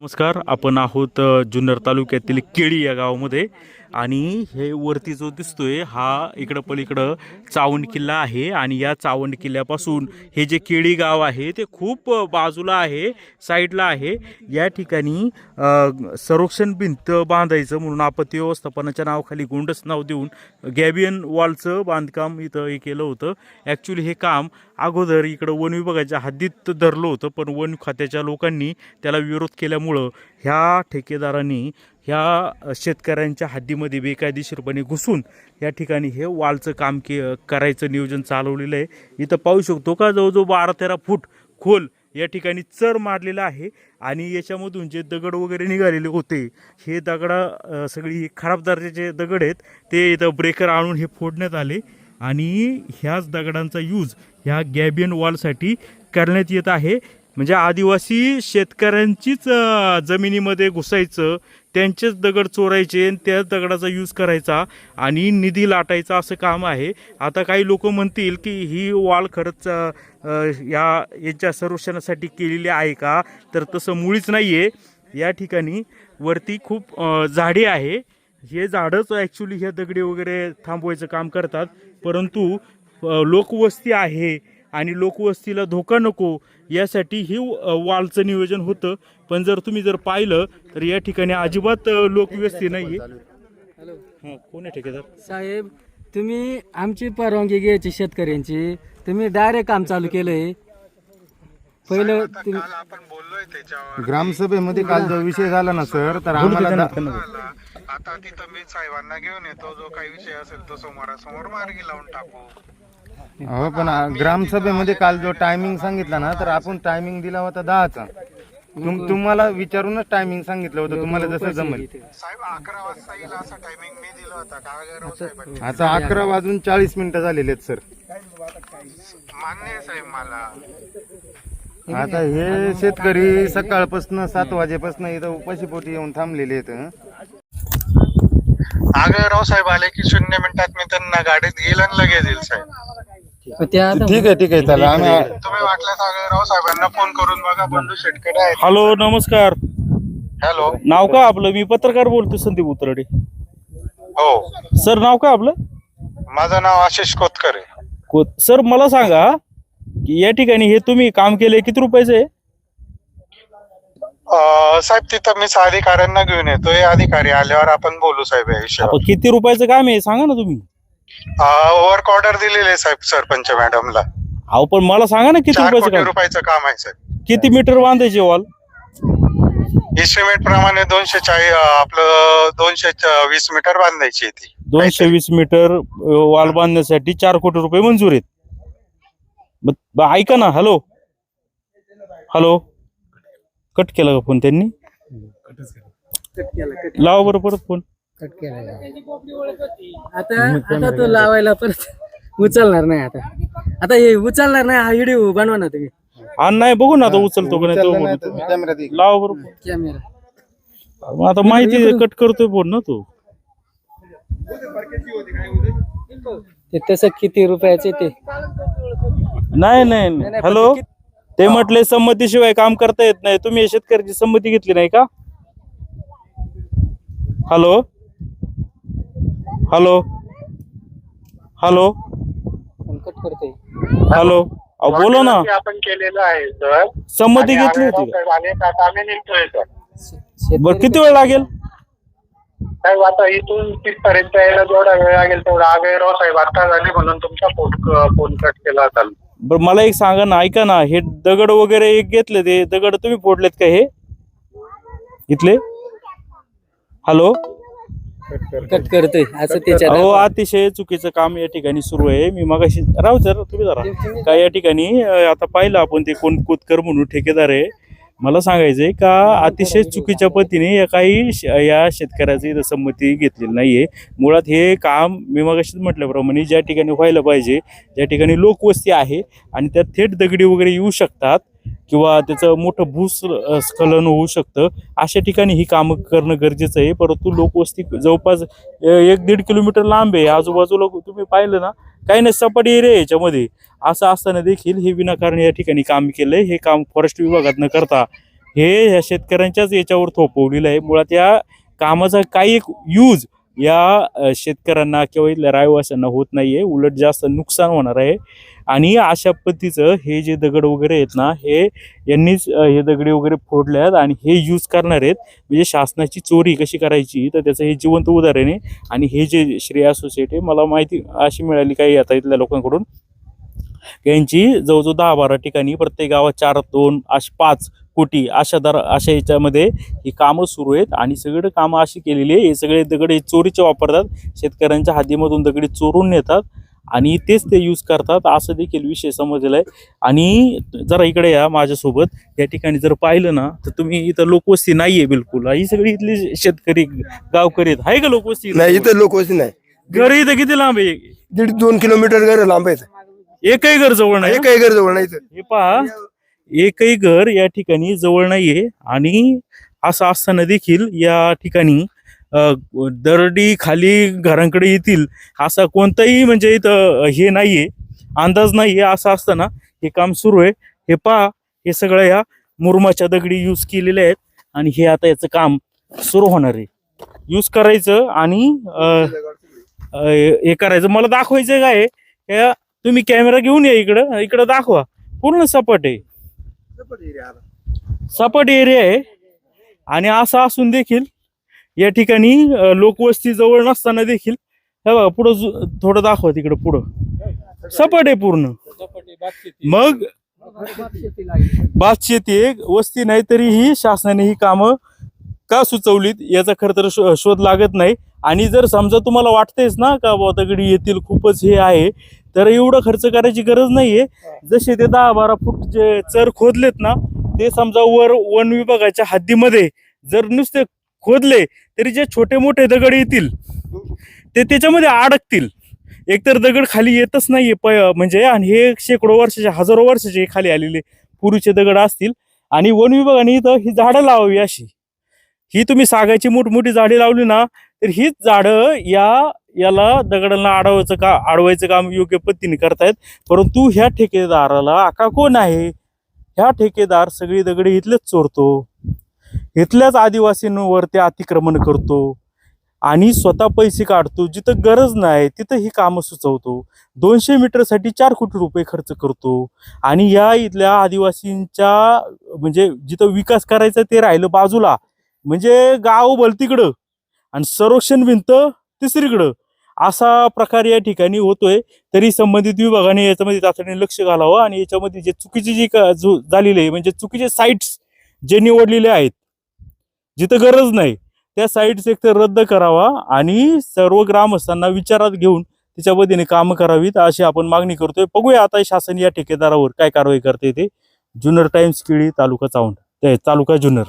नमस्कार आपण आहोत जुन्नर तालुक्यातील केळी या गावामध्ये. आणि हे वरती जो दिसतोय हा इकडं पलीकडं चावंड किल्ला आहे. आणि या चावंड किल्ल्यापासून हे जे केळी गाव आहे ते खूप बाजूला आहे साईडला आहे. या ठिकाणी संरक्षण भिंत बांधायचं म्हणून आपत्ती व्यवस्थापनाच्या नावाखाली गोंडस नाव देऊन गॅबियन वॉलचं बांधकाम इथं हे केलं होतं. ॲक्च्युली हे काम अगोदर इकडं वन विभागाच्या हद्दीत धरलं होतं पण वन खात्याच्या लोकांनी त्याला विरोध केल्यामुळं ह्या ठेकेदारांनी ह्या शेतकऱ्यांच्या हद्दीमध्ये बेकायदेशीरपणे घुसून या ठिकाणी हे वालचं काम के करायचं नियोजन चालवलेलं आहे. इथं पाहू शकतो का? जवळजवळ बारा तेरा फूट खोल या ठिकाणी चर मारलेला आहे आणि याच्यामधून जे दगड वगैरे निघालेले होते हे दगडा सगळी खराब दर्जाचे दगड आहेत ते इथं ब्रेकर आणून हे फोडण्यात आले आणि ह्याच दगडांचा यूज ह्या गॅबियन वॉलसाठी करण्यात येत आहे. म्हणजे आदिवासी शेतकऱ्यांचीच जमिनीमध्ये घुसायचं त्यांचेच दगड चोरायचे आणि त्याच दगडाचा यूज करायचा आणि निधी लाटायचा असं काम आहे. आता काही लोक म्हणतील की ही वाळ खरंच या याच्या संरक्षणासाठी केलेली आहे का? तर तसं मुळीच नाही आहे या ठिकाणी वरती खूप झाडे आहे. हे झाडंच ॲक्च्युली ह्या दगडी वगैरे थांबवायचं काम करतात. परंतु लोकवस्ती आहे. आणि लोकवस्तीला धोका नको यासाठी ही वॉलचं नियोजन होतं. पण जर तुम्ही जर पाहिलं तर या ठिकाणी अजिबात लोकवस्ती नाही आहे. हां कोण आहे ठेकेदार? साहेब तुम्ही आमची परवानगी घ्यायची शेतकऱ्यांची. तुम्ही डायरेक्ट काम चालू केलंय. पहिलं आपण बोललोय त्याच्यावर ग्रामसभेमध्ये काल जो विषय झाला ना सर तर आम्हाला. आता तिथं मी साहेबांना घेऊन येतो. जो काही विषय असेल तो समोरासमोर मार्गी लावून टाकू. हो पण ग्रामसभेमध्ये काल जो टायमिंग सांगितला ना तर आपण टायमिंग दिला होता दहाचा. तुम तुम्हाला विचारूनच टायमिंग सांगितलं होतं तुम्हाला जसं जमेल. साहेब अकरा वाजता येईल असा टायमिंग मी दिला होता. काळगेराव साहेबांनी आता अकरा वाजून चाळीस मिनिटं झालेले आहेत सर. मान्य आहे साहेब मला. आता हे शेतकरी सकाळपासून सात वाजेपासून इथं उपाशीपोटी येऊन थांबलेले आहेत हं. आगळराव साहेब आले की शून्य मिनिटात मी त्यांना गाडीत घेईल आणि लगेच येईल साहेब. त्या ठीक आहे ठीक आहे चला. आम्ही तुम्ही वाटल्यास आगळराव साहेबांना फोन करून बघा बंधू आहेत. हॅलो नमस्कार. हॅलो. नाव काय आपलं? मी पत्रकार बोलतो संदीप उतरडे. हो. सर नाव काय आपलं? माझं नाव आशिष कोतकर. आहे को सर मला सांगा की या ठिकाणी हे तुम्ही काम केले किती रुपयाचं आहे? अं, साहेब तिथं मी अधिकाऱ्यांना घेऊन येतो. हे अधिकारी आल्यावर आपण बोलू साहेब या विषयावर. आपण किती रुपयाचं काम आहे सांगा ना तुम्ही. वर्क ऑर्डर दिलेली आहे साहेब सरपंच मॅडमला अहो पण मला सांगा ना किती चार रुपयाचं कोटी काम? रुपयाचं काम आहे साहेब. किती मीटर बांधायचे वॉल इस्टिमेट प्रमाणे दोनशे चाळीस आपलं दोनशे च- वीस मीटर बांधायची आहे ती. दोनशे वीस मीटर वॉल बांधण्यासाठी चार कोटी रुपये मंजूर आहेत. मग ऐका ना हॅलो. हॅलो. कट केला का फोन त्यांनी? लावा बरं परत फोन कट केला आता आता तो लावायला परत उचलणार नाही आता. आता हे उचलणार नाही हा व्हिडिओ बनवा ना तुम्ही. हा नाही बघू ना उचलतो का नाही तो लावा बरं. Phone. कॅमेरा मग आता माहिती कट करतोय फोन ना तो. ते तसं किती रुपयाचे ते? नाही नाही नाही. हॅलो ते म्हटले संमतीशिवाय काम करता येत नाही. तुम्ही शेतकऱ्याची संमती घेतली नाही का? Hello hello. हॅलो. कट करतोय. हॅलो. अहो बोला ना. ते आपण केलेलं आहे सर. संमती घेतली होती का? आले का आता आम्ही निघतोय सर. शेतकरी- बरं किती वेळ लागेल? साहेब आता इथून तिथपर्यंत यायला जेवढा वेळ लागेल तेवढा आगळराव साहेब. आता झाले म्हणून तुमचा फोन फोन कट केला होता बरं मला एक सांगा ना ऐका ना. हे दगड वगैरे एक घेतले ते दगड तुम्ही फोडलेत का हे? इथले? हॅलो. कट करतोय असं त्याच्यात अहो अतिशय चुकीचं काम या ठिकाणी सुरू आहे. मी मगाशी राहू सर तुम्ही जरा. का या ठिकाणी अं, आता पाहिलं आपण ते कोण कोतकर म्हणून ठेकेदार आहे. मला सांगायचंय का अतिशय चुकीच्या पद्धतीने या काही श- या शेतकऱ्याची इथं संमती घेतलेली नाहीये. मुळात हे काम मी मगाशीच म्हटल्याप्रमाणे ज्या ठिकाणी व्हायला पाहिजे ज्या ठिकाणी लोकवस्ती आहे आणि त्यात थेट दगडी वगैरे येऊ शकतात किंवा त्याचं मोठं भूस्खलन होऊ शकतं. अशा ठिकाणी ही कामं करणं गरजेचं आहे. परंतु लोकवस्ती जवळपास एक दीड किलोमीटर लांब आहे. आजूबाजूला तुम्ही पाहिलं ना काही नाही सपाटी एरिया याच्यामध्ये. असं असताना देखील हे विनाकारण या ठिकाणी काम केलंय. हे काम फॉरेस्ट विभागात न करता. हे ह्या शेतकऱ्यांच्याच याच्यावर थोपवलेलं आहे. मुळात या कामाचा काही एक यूज या शेतकऱ्यांना किंवा इथल्या रहिवाशांना होत नाहीये. उलट जास्त नुकसान होणार आहे. आणि अशा पद्धतीचं हे जे दगड वगैरे आहेत ना हे यांनीच हे दगडी वगैरे फोडले आहेत आणि हे यूज करणार आहेत. म्हणजे शासनाची चोरी कशी करायची तर त्याचं हे जिवंत उदाहरण आहे. आणि हे जे श्रेया सोसायटी मला माहिती अशी मिळाली काही आता इथल्या लोकांकडून. यांची जवळजवळ दहा बारा ठिकाणी प्रत्येक गावात चार दोन असे पाच कोटी अशा दर अशा याच्यामध्ये ही कामं सुरू आहेत. आणि सगळे कामं अशी केलेली आहे हे सगळे दगड हे चोरीचे वापरतात. शेतकऱ्यांच्या हद्दीमधून दगडी चोरून नेतात आणि तेच ते यूज करतात असं देखील विषय समजलेला आहे. आणि जरा इकडे या माझ्यासोबत या ठिकाणी जर पाहिलं ना तर तुम्ही इथं लोकवस्ती नाहीये बिलकुल. ही सगळी इथली शेतकरी गावकरी आहेत. आहे का लोकवस्ती? नाही इथं लोकवस्ती नाही. घर इथं किती लांब आहे? दीड दोन किलोमीटर घर लांब आहेत. एकही घर जवळ नाही एकही घर जवळ नाही इथं हे पहा एकही घर या ठिकाणी जवळ नाहीये आणि असं असताना देखील या ठिकाणी दरडी खाली घरांकडे येतील असा कोणताही म्हणजे इथं हे नाहीये अंदाज नाहीये असं असताना हे काम सुरू आहे. हे पहा हे सगळं या मुरमाच्या दगडी यूज केलेले आहेत आणि हे आता याचं काम सुरू होणार आहे. यूज करायचं आणि अ, अ, हे करायचं. मला दाखवायचं काय आहे? तुम्ही कॅमेरा घेऊन या इकडं इकडं दाखवा. पूर्ण सपाट आहे. सपाट एरिया आहे. आणि असं असून देखील या ठिकाणी लोकवस्ती जवळ नसताना देखील हे बघा पुढं थोडं दाखवा तिकडं पुढं. सपाट आहे पूर्ण. मग शेती आहे वस्ती नाही तरीही शासनाने ही कामं का सुचवलीत याचा खरं तर शोध लागत नाही. आणि जर समजा तुम्हाला वाटतेच ना का दगडी येतील खूपच हे आहे तर एवढं खर्च करायची गरज नाहीये. जसे ते दहा बारा फूट जे चर खोदलेत ना ते समजा वर वन विभागाच्या हद्दीमध्ये जर नुसते खोदले तरी जे छोटे मोठे दगड येतील ते त्याच्यामध्ये अडकतील. एकतर दगड खाली येतच नाहीये प म्हणजे आणि हे शेकडो वर्षाचे हजारो वर्षाचे खाली आलेले पूर्वीचे दगड असतील. आणि वन विभागाने इथं ही झाडं लावावी अशी. ही तुम्ही सागाची मोठमोठी झाडे लावली ना तर हीच झाडं या याला दगडांना अडवायचं का अडवायचं काम योग्य पद्धतीने करतायत. परंतु ह्या ठेकेदाराला आका कोण आहे? ह्या ठेकेदार सगळी दगडे इथलेच चोरतो. इथल्याच आदिवासींवर ते अतिक्रमण करतो. आणि स्वतः पैसे काढतो जिथं गरज नाही तिथं ही कामं सुचवतो. दोनशे मीटरसाठी चार कोटी रुपये खर्च करतो. आणि या इथल्या आदिवासींच्या म्हणजे जिथं विकास करायचा ते राहिलं बाजूला. म्हणजे गाव भलतीकडं आणि संरक्षण भिंत तिसरीकडं. असा प्रकार या ठिकाणी होतोय तरी संबंधित विभागाने याच्यामध्ये तातडीने लक्ष घालावं आणि याच्यामध्ये जे चुकीचे जे झालेली झालेले आहे म्हणजे चुकीचे साईट्स जे निवडलेले आहेत जिथं गरज नाही त्या साईट्स एक तर रद्द करावा आणि सर्व ग्रामस्थांना विचारात घेऊन त्याच्या पद्धतीने कामं करावीत अशी आपण मागणी करतोय. बघूया आता शासन या ठेकेदारावर काय कारवाई करते ते. जुन्नर टाइम्स केळी तालुका चावंड ते तालुका जुन्नर.